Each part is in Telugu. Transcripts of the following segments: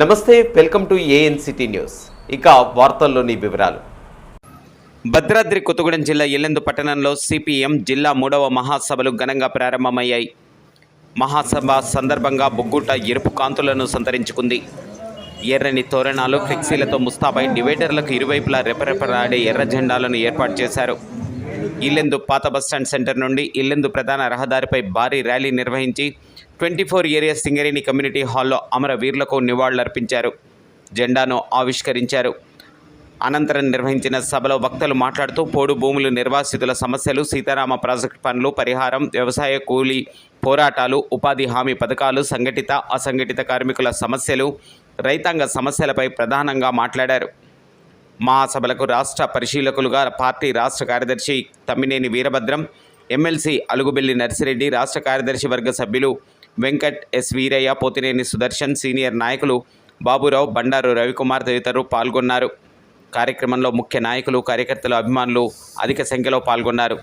నమస్తే వెల్కమ్ టు ఏఎన్సిటీ న్యూస్ ఇక వార్తల్లోని వివరాలు. భద్రాద్రి కొత్తగూడెం జిల్లా ఎల్లెందు పట్టణంలో సిపిఎం జిల్లా మూడవ మహాసభలు ఘనంగా ప్రారంభమయ్యాయి. మహాసభ సందర్భంగా బొగ్గుట ఎరుపు కాంతులను సంతరించుకుంది. ఎర్రని తోరణాలు ఫ్లెక్సీలతో ముస్తాబై డివైడర్లకు ఇరువైపులా రెపరెపరాడే ఎర్ర జెండాలను ఏర్పాటు చేశారు. ఇల్లెందు పాత బస్టాండ్ సెంటర్ నుండి ఇల్లెందు ప్రధాన రహదారిపై భారీ ర్యాలీ నిర్వహించి twenty four area Singareni community హాల్లో అమరవీరులకు నివాళులర్పించారు. జెండాను ఆవిష్కరించారు. అనంతరం నిర్వహించిన సభలో వక్తలు మాట్లాడుతూ పోడు భూములు నిర్వాసితుల సమస్యలు సీతారామ ప్రాజెక్టు పనులు పరిహారం వ్యవసాయ కూలీ పోరాటాలు ఉపాధి హామీ పథకాలు సంఘటిత అసంఘటిత కార్మికుల సమస్యలు రైతాంగ సమస్యలపై ప్రధానంగా మాట్లాడారు. మహాసభలకు రాష్ట్ర పరిశీలకులుగా పార్టీ రాష్ట్ర కార్యదర్శి తమ్మినేని వీరభద్రం ఎమ్మెల్సీ అలుగుబెల్లి నర్సిరెడ్డి రాష్ట్ర కార్యదర్శి వర్గ సభ్యులు వెంకట్ ఎస్ వీరయ్య పోతినేని సుదర్శన్ సీనియర్ నాయకులు బాబురావు బండారు రవికుమార్ తదితరులు పాల్గొన్నారు. కార్యక్రమంలో ముఖ్య నాయకులు కార్యకర్తలు అభిమానులు అధిక సంఖ్యలో పాల్గొన్నారు.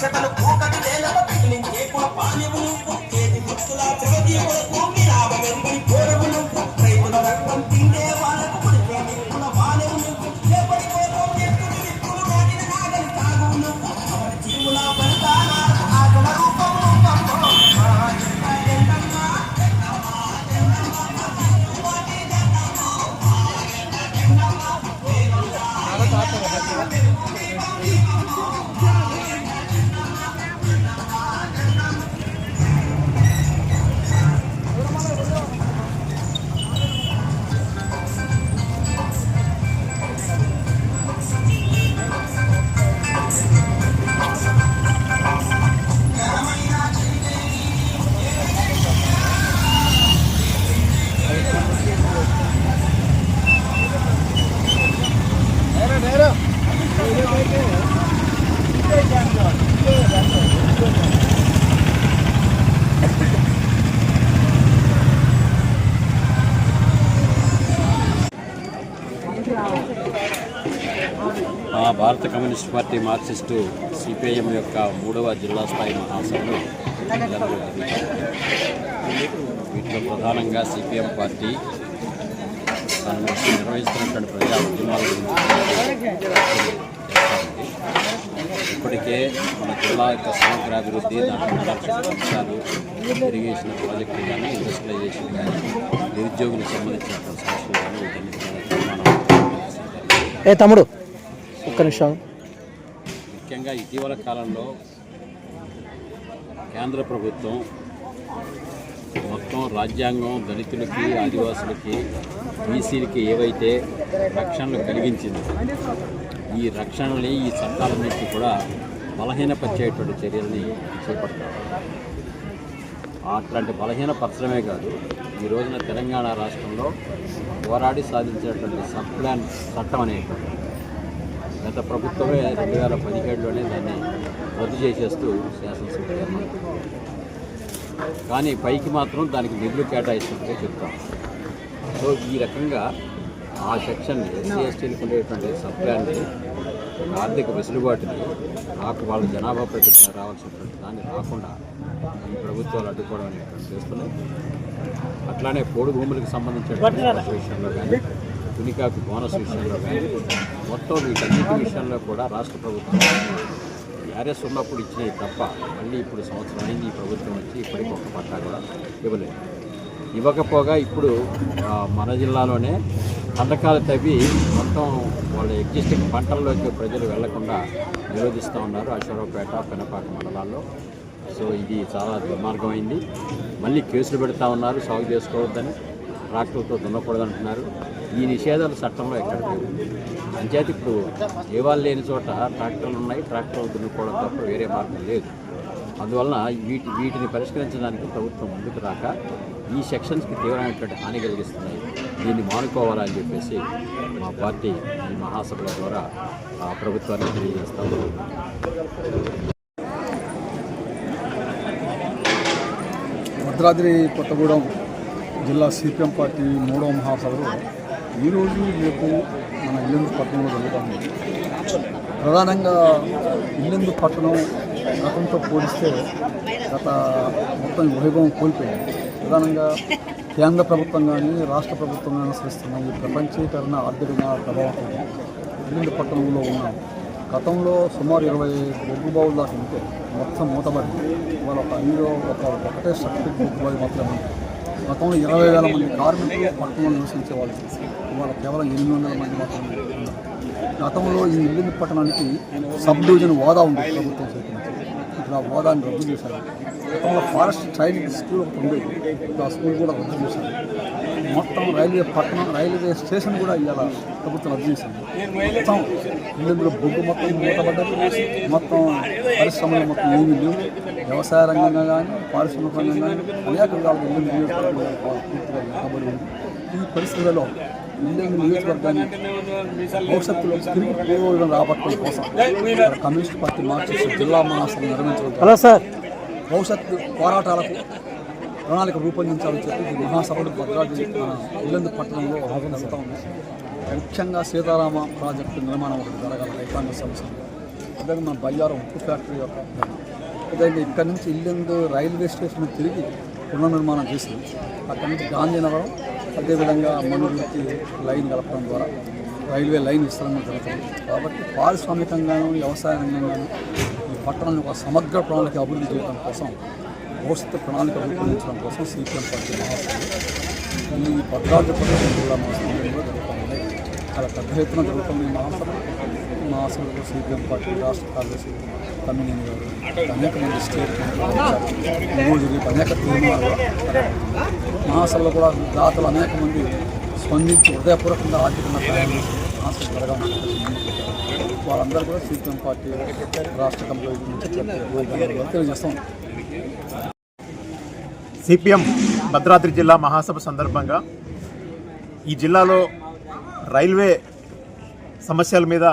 కుల భారత కమ్యూనిస్ట్ పార్టీ మార్క్సిస్టు సిపిఐఎం యొక్క మూడవ జిల్లా స్థాయి మహాసభలు వీటిలో ప్రధానంగా సిపిఎం పార్టీ తను నిర్వహిస్తున్నటువంటి ప్రజా ఉద్యమాల గురించి ఇప్పటికే మన జిల్లా యొక్క సమగ్ర అభివృద్ధి దాంట్లో ఉండాల్సిన ఇరిగేషన్ ప్రాజెక్టులు కానీ ఇండస్ట్రియలైజేషన్ కానీ నిరుద్యోగులకు సంబంధించినటువంటి సమస్యలు కానీ వీటన్నిటి ఏ తమ్ముడు? ఒక్క నిమిషం. ముఖ్యంగా ఇటీవల కాలంలో కేంద్ర ప్రభుత్వం మొత్తం రాజ్యాంగం దళితులకి ఆదివాసులకి బీసీలకి ఏవైతే రక్షణలు కలిగించింది ఈ రక్షణని ఈ చట్టాలన్నింటినీ కూడా బలహీనపరిచేటువంటి చర్యల్ని చేపడతారు అట్లాంటి బలహీనపరచడమే కాదు ఈ రోజున తెలంగాణ రాష్ట్రంలో పోరాడి సాధించినటువంటి సబ్ ప్లాన్ చట్టం అనేటువంటి గత ప్రభుత్వమే రెండు వేల పదిహేడులోనే దాన్ని రద్దు చేసేస్తూ శాసనసభ కానీ పైకి మాత్రం దానికి నిధులు కేటాయిస్తున్నట్టుగా చెప్తాం. సో ఈ రకంగా ఆ సెక్షన్ ఎస్సీ ఎస్టీలకు ఉండేటువంటి సబ్ప్లాన్ని ఆర్థిక వెసులుబాటుని రాకు వాళ్ళ జనాభా ప్రతిష్ట రావాల్సినటువంటి దాన్ని రాకుండా ఈ ప్రభుత్వాలు అడ్డుకోవడం అనేటువంటి చేస్తున్నాయి. అట్లానే పోడు భూములకు సంబంధించినటువంటి విషయంలో కానీ తునికాకు బోనస్ విషయంలో కానీ మొత్తం వీటన్నిటి విషయంలో కూడా రాష్ట్ర ప్రభుత్వం ఆర్ఎస్ ఉన్నప్పుడు ఇచ్చినవి తప్ప మళ్ళీ ఇప్పుడు సంవత్సరం అయింది ఈ ప్రభుత్వం వచ్చి ఇప్పటికి ఒక్క పట్టా కూడా ఇవ్వలేదు. ఇవ్వకపోగా ఇప్పుడు మన జిల్లాలోనే పంటకాలు తవ్వి మొత్తం వాళ్ళ ఎగ్జిస్టింగ్ పంటల్లోకి ప్రజలు వెళ్ళకుండా నిరోధిస్తూ ఉన్నారు అశ్వరావుపేట పెనపాక మండలాల్లో. సో ఇది చాలా దుర్మార్గమైంది. మళ్ళీ కేసులు పెడతా ఉన్నారు సాగు చేసుకోవద్దని ట్రాక్టర్తో దున్నకూడదంటున్నారు. ఈ నిషేధాలు చట్టంలో ఎక్కడ లేవు. అంచేత ఇప్పుడు జీవాలు లేని చోట ట్రాక్టర్లు ఉన్నాయి ట్రాక్టర్లు దున్నుకోవడం తప్ప వేరే మార్గం లేదు. అందువలన వీటి వీటిని పరిష్కరించడానికి ప్రభుత్వం ముందుకు రాక ఈ సెక్షన్స్కి తీవ్రమైనటువంటి హాని కలిగిస్తున్నాయి. దీన్ని మానుకోవాలని చెప్పేసి మా పార్టీ ఈ మహాసభల ద్వారా ఆ ప్రభుత్వానికి తెలియజేస్తాము భద్రాద్రి కొత్తగూడెం జిల్లా సిపిఎం పార్టీ మూడవ మహాసభలు ఈరోజు రేపు మన ఇల్లందు పట్టణంలో జరుగుతాము ప్రధానంగా ఇల్లందు పట్టణం గతంతో పోలిస్తే గత మొత్తం వైభవం కోల్పోయింది. ప్రధానంగా కేంద్ర ప్రభుత్వం కానీ రాష్ట్ర ప్రభుత్వం కానీ అనుసరిస్తున్న ఈ ప్రపంచీకరణ ఆర్థికంగా ప్రభావం. ఇల్లందు పట్టణంలో ఉన్నాం. గతంలో సుమారు ఇరవై బొగ్గు బావులు దాకా ఉంటే మొత్తం మూతబడి ఇవాళ ఒక ఐదో ఒక ఒకటే సర్టిఫికేట్ బొగ్గు బావి మాత్రమే గతంలో ఇరవై వేల మంది కార్మికులు పట్టణంలో నివసించే వాళ్ళు ఇవాళ కేవలం ఎనిమిది వందల మంది మాత్రమే గతంలో ఈ ఇల్లు పట్టణానికి సబ్ డివిజన్ హోదా ఉంది ప్రభుత్వం సేకరించి ఇప్పుడు ఆ హోదాని రద్దు చేశారు. గతంలో ఫారెస్ట్ ట్రైనింగ్ స్కూల్ ఒకటి ఉంది. ఇప్పుడు ఆ స్కూల్ కూడా రద్దు చేశారు. మొత్తం రైల్వే పట్టణం రైల్వే స్టేషన్ కూడా ఇవాళ ప్రభుత్వం రద్దు చేసింది. మొత్తం ఇల్లు బొగ్గు మొత్తం మూతపడ్డది మొత్తం పరిశ్రమలు మొత్తం ఏమీ లేవు. వ్యవసాయ రంగంగా కానీ పారిశ్రామిక రంగంగా కానీ అనేక విధాలుగా ఇల్లు పూర్తిగా ఉంది ఈ పరిస్థితులలో ఇల్లు నియోజకవర్గాన్ని భవిష్యత్తులో తిరిగి పూర్వం రాబట్టడం కోసం కమ్యూనిస్ట్ పార్టీ మార్క్సిస్ట్ జిల్లా మహాసభ నిర్వహించడం సార్. భవిష్యత్తు పోరాటాలకు ప్రణాళిక రూపొందించాలని చెప్పి మహాసభలు భద్రాద్రి ఇల్లందు పట్టణంలో జరుగుతూ ఉంది ముఖ్యంగా సీతారామ ప్రాజెక్టు నిర్మాణం ఒకటి జరగాలి రైతాంగ సమస్య. అదే మన బయ్యారం ఉప్పు ఫ్యాక్టరీ యొక్క అదే ఇక్కడ నుంచి ఇల్లందు రైల్వే స్టేషన్ తిరిగి పునర్నిర్మాణం చేసి అక్కడి నుంచి గాంధీనగరం అదేవిధంగా మనుగురికి లైన్ కలపడం ద్వారా రైల్వే లైన్ విస్తరణ జరుగుతుంది. కాబట్టి పారిశ్రామికంగాను వ్యవసాయ రంగంగాను ఈ పట్టణాన్ని ఒక సమగ్ర ప్రణాళిక అభివృద్ధి చేయడం కోసం భవిష్యత్తు ప్రణాళిక రూపొందించడం కోసం సీపీఎం పార్టీ మహాసభ ఈ భద్రాద్రి కొత్తగూడెం జిల్లా మహాసభలో జరుగుతుంది చాలా పెద్ద ఎత్తున జరుగుతుంది మహాసభ. మా మహాసభలో సీపీఎం పార్టీ రాష్ట్ర కార్యదర్శి తమ్మినేని గారు అనేక మంది స్టేట్ ఈరోజు అనేక తీర్మానాలు మహాసభలో కూడా దాతలు అనేక మంది స్పందించి హృదయపూర్వకంగా ఆర్థికంగా సహాయం జరగాలని వాళ్ళందరూ కూడా సీపీఎం పార్టీ రాష్ట్ర కమిటీ నుంచి తెలియజేస్తాం. సిపిఎం భద్రాద్రి జిల్లా మహాసభ సందర్భంగా ఈ జిల్లాలో రైల్వే సమస్యల మీద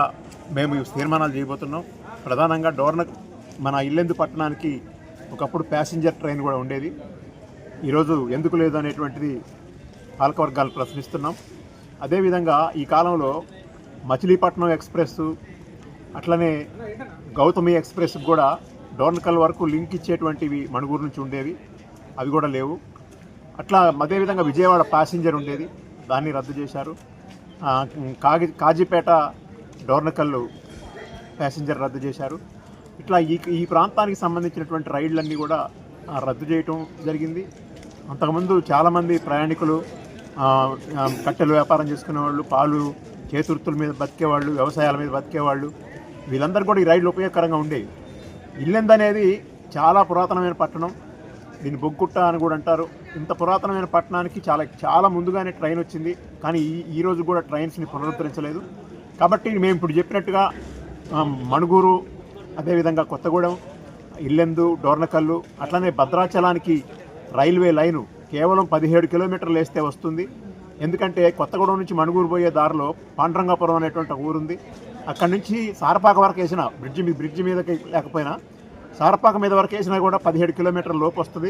మేము తీర్మానాలు చేయబోతున్నాం. ప్రధానంగా డోర్న మన ఇల్లెందు పట్టణానికి ఒకప్పుడు ప్యాసింజర్ ట్రైన్ కూడా ఉండేది. ఈరోజు ఎందుకు లేదు అనేటువంటిది పాలకవర్గాలు ప్రశ్నిస్తున్నాం. అదేవిధంగా ఈ కాలంలో మచిలీపట్నం ఎక్స్ప్రెస్ అట్లనే గౌతమి ఎక్స్ప్రెస్ కూడా డోర్నకల్ వరకు లింక్ ఇచ్చేటువంటివి మణుగూరు నుంచి ఉండేవి. అవి కూడా లేవు. అట్లా అదేవిధంగా విజయవాడ ప్యాసింజర్ ఉండేది. దాన్ని రద్దు చేశారు. కాగి కాజీపేట డోర్నకల్లు ప్యాసింజర్ రద్దు చేశారు. ఇట్లా ఈ ఈ ప్రాంతానికి సంబంధించినటువంటి రైళ్ళన్నీ కూడా రద్దు చేయటం జరిగింది. అంతకుముందు చాలామంది ప్రయాణికులు కట్టెలు వ్యాపారం చేసుకునేవాళ్ళు పాలు చేతుర్తుల మీద బతికేవాళ్ళు వ్యవసాయాల మీద బతికేవాళ్ళు వీళ్ళందరూ కూడా ఈ రైళ్ళు ఉపయోగకరంగా ఉండేవి. ఇల్లెంద్ అనేది చాలా పురాతనమైన పట్టణం. దీన్ని బొగ్గుట్ట అని కూడా అంటారు. ఇంత పురాతనమైన పట్టణానికి చాలా చాలా ముందుగానే ట్రైన్ వచ్చింది. కానీ ఈ ఈరోజు కూడా ట్రైన్స్ని పునరుద్ధరించలేదు. కాబట్టి మేము ఇప్పుడు చెప్పినట్టుగా మణుగూరు అదేవిధంగా కొత్తగూడెం ఇల్లెందు డోర్నకల్లు అట్లనే భద్రాచలానికి రైల్వే లైను కేవలం పదిహేడు కిలోమీటర్లు వేస్తే వస్తుంది. ఎందుకంటే కొత్తగూడెం నుంచి మణుగూరు పోయే దారిలో పాండ్రంగాపురం అనేటువంటి ఒక ఊరుంది. అక్కడి నుంచి సారపాక వరకు వేసిన బ్రిడ్జి మీద బ్రిడ్జి మీదకి లేకపోయినా సారపాక మీద వరకు వేసినా కూడా పదిహేడు కిలోమీటర్ల లోపు వస్తుంది.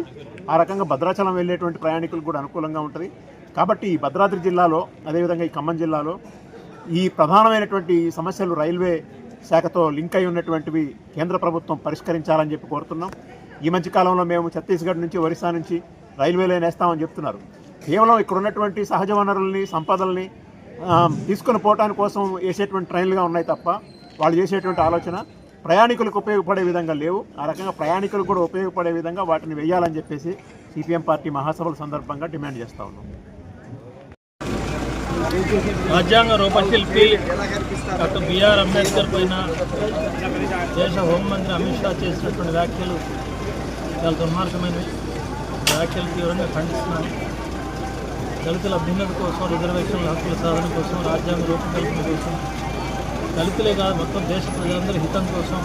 ఆ రకంగా భద్రాచలం వెళ్ళేటువంటి ప్రయాణికులకు కూడా అనుకూలంగా ఉంటుంది. కాబట్టి ఈ భద్రాద్రి జిల్లాలో అదేవిధంగా ఈ ఖమ్మం జిల్లాలో ఈ ప్రధానమైనటువంటి సమస్యలు రైల్వే శాఖతో లింక్ అయి ఉన్నటువంటివి కేంద్ర ప్రభుత్వం పరిష్కరించాలని చెప్పి కోరుతున్నాం. ఈ మధ్య కాలంలో మేము ఛత్తీస్గఢ్ నుంచి ఒరిస్సా నుంచి రైల్వే లైన్ వేస్తామని చెప్తున్నారు. కేవలం ఇక్కడ ఉన్నటువంటి సహజ వనరుల్ని సంపదల్ని తీసుకుని తీసుకొని కోసం వేసేటువంటి ట్రైన్లుగా ఉన్నాయి తప్ప వాళ్ళు చేసేటువంటి ఆలోచన ప్రయాణికులకు ఉపయోగపడే విధంగా లేవు. ఆ రకంగా ప్రయాణికులకు కూడా ఉపయోగపడే విధంగా వాటిని వేయాలని చెప్పేసి సిపిఎం పార్టీ మహాసభల సందర్భంగా డిమాండ్ చేస్తూ ఉన్నాం. రాజ్యాంగ రూపశిల్పి డాక్టర్ బిఆర్ అంబేద్కర్ పైన దేశ హోంమంత్రి అమిత్ షా చేసినటువంటి వ్యాఖ్యలు చాలా దుర్మార్గమైనవి. వ్యాఖ్యలు తీవ్రంగా ఖండిస్తున్నాను. దళితుల అభ్యున్నత కోసం రిజర్వేషన్ల హక్కుల సాధన కోసం రాజ్యాంగ రూపకల్పన కోసం దళితులే కాదు మొత్తం దేశ ప్రజలందరి హితం కోసం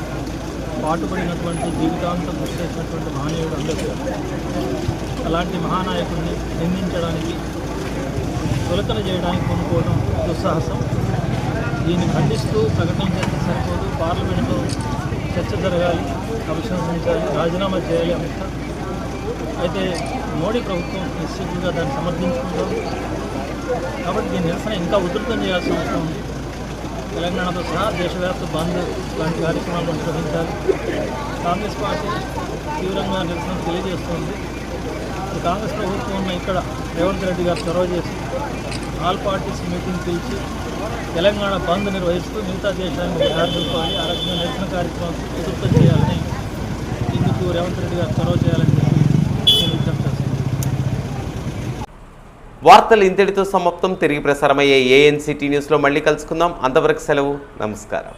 పాటుపడినటువంటి జీవితాంతం కృషి చేసినటువంటి మహనీయుడు అంబేద్కర్. అలాంటి మహానాయకుడిని నిందించడానికి తొలతన చేయడానికి కొనుక్కోవడం దుస్సాహసం. దీన్ని ఖండిస్తూ ప్రకటన చేస్తే సరిపోదు. పార్లమెంట్లో చర్చ జరగాలి. అభిశంసించాలి రాజీనామా చేయాలి అమిత్ షా అయితే మోడీ ప్రభుత్వం నిశ్చితంగా దాన్ని సమర్థించుకుంటాం కాబట్టి దీని నిరసన ఇంకా ఉధృతం చేయాల్సిన అవసరం ఉంది. తెలంగాణతో సహా దేశవ్యాప్త బంద్ లాంటి కార్యక్రమాలు నిర్వహించాలి. కాంగ్రెస్ పార్టీ తీవ్రంగా నిరసన తెలియజేస్తుంది. కాంగ్రెస్ ప్రభుత్వం ఉన్న ఇక్కడ రేవంత్ రెడ్డి గారు చొరవ చేసి ఆల్ పార్టీస్ మీటింగ్ పిలిచి తెలంగాణ బంద్ నిర్వహిస్తూ మిగతా దేశాన్ని దారిపోవాలి ఆ రకంగా నిరసన కార్యక్రమం ఉధృతం చేయాలని ఇందుకు రేవంత్ రెడ్డి గారు చొరవ చేయాలని వార్తలు ఇంతటితో సమాప్తం. తిరిగి ప్రసారమయ్యే ఏఎన్సిటీ న్యూస్లో మళ్ళీ కలుసుకుందాం. అంతవరకు సెలవు. నమస్కారం.